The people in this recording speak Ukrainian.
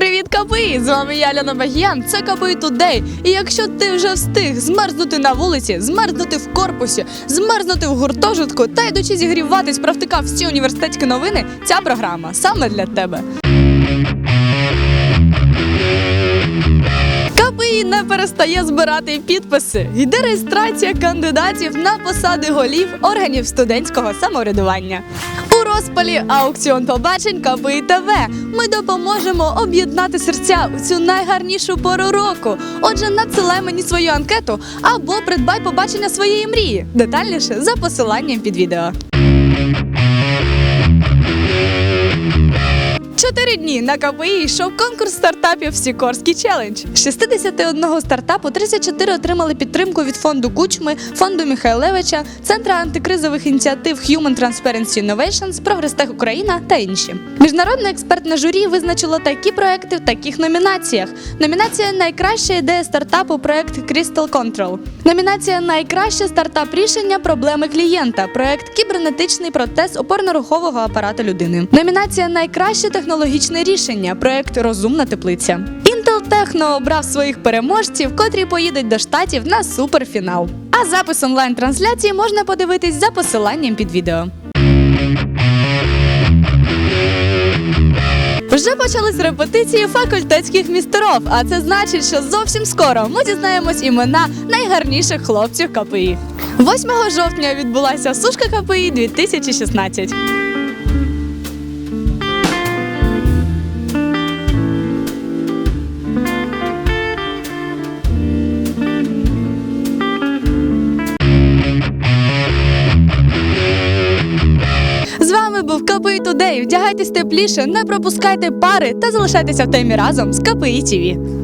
Привіт, КПІ! З вами я Ляна Багіян. Це КПІ Тудей. І якщо ти вже встиг змерзнути на вулиці, змерзнути в корпусі, змерзнути в гуртожитку та йдучи зігріватись, провтикав всі університетські новини, ця програма саме для тебе. КПІ не перестає збирати підписи. Йде реєстрація кандидатів на посади голів органів студентського самоврядування. Розпалі аукціон побачень КПІ ТВ. Ми допоможемо об'єднати серця у цю найгарнішу пору року. Отже, надсилай мені свою анкету або придбай побачення своєї мрії. Детальніше за посиланням під відео. Чотири дні на КПІ йшов конкурс стартапів Сікорський челендж. З 61 стартапу 34 отримали підтримку від фонду Кучми, фонду Михайлевича, Центра антикризових ініціатив Human Transparency Innovations, Прогрестех Україна та інші. Міжнародне експертне журі визначило такі проекти в таких номінаціях. Номінація Найкраща ідея стартапу проект Crystal Control. Номінація Найкраще стартап рішення проблеми клієнта. Проект Кібернетичний протез опорно-рухового апарату людини. Номінація Найкраще технологічне рішення. Проект Розумна теплиця. Intel Techno обрав своїх переможців, котрі поїдуть до штатів на суперфінал. А запис онлайн-трансляції можна подивитись за посиланням під відео. Вже почались репетиції факультетських містеров, а це значить, що зовсім скоро ми дізнаємось імена найгарніших хлопців КПІ. 8 жовтня відбулася сушка КПІ 2016. Вами був КПІ Тудей. Вдягайтесь тепліше, не пропускайте пари та залишайтеся в темі разом з КПІ ТІВІ.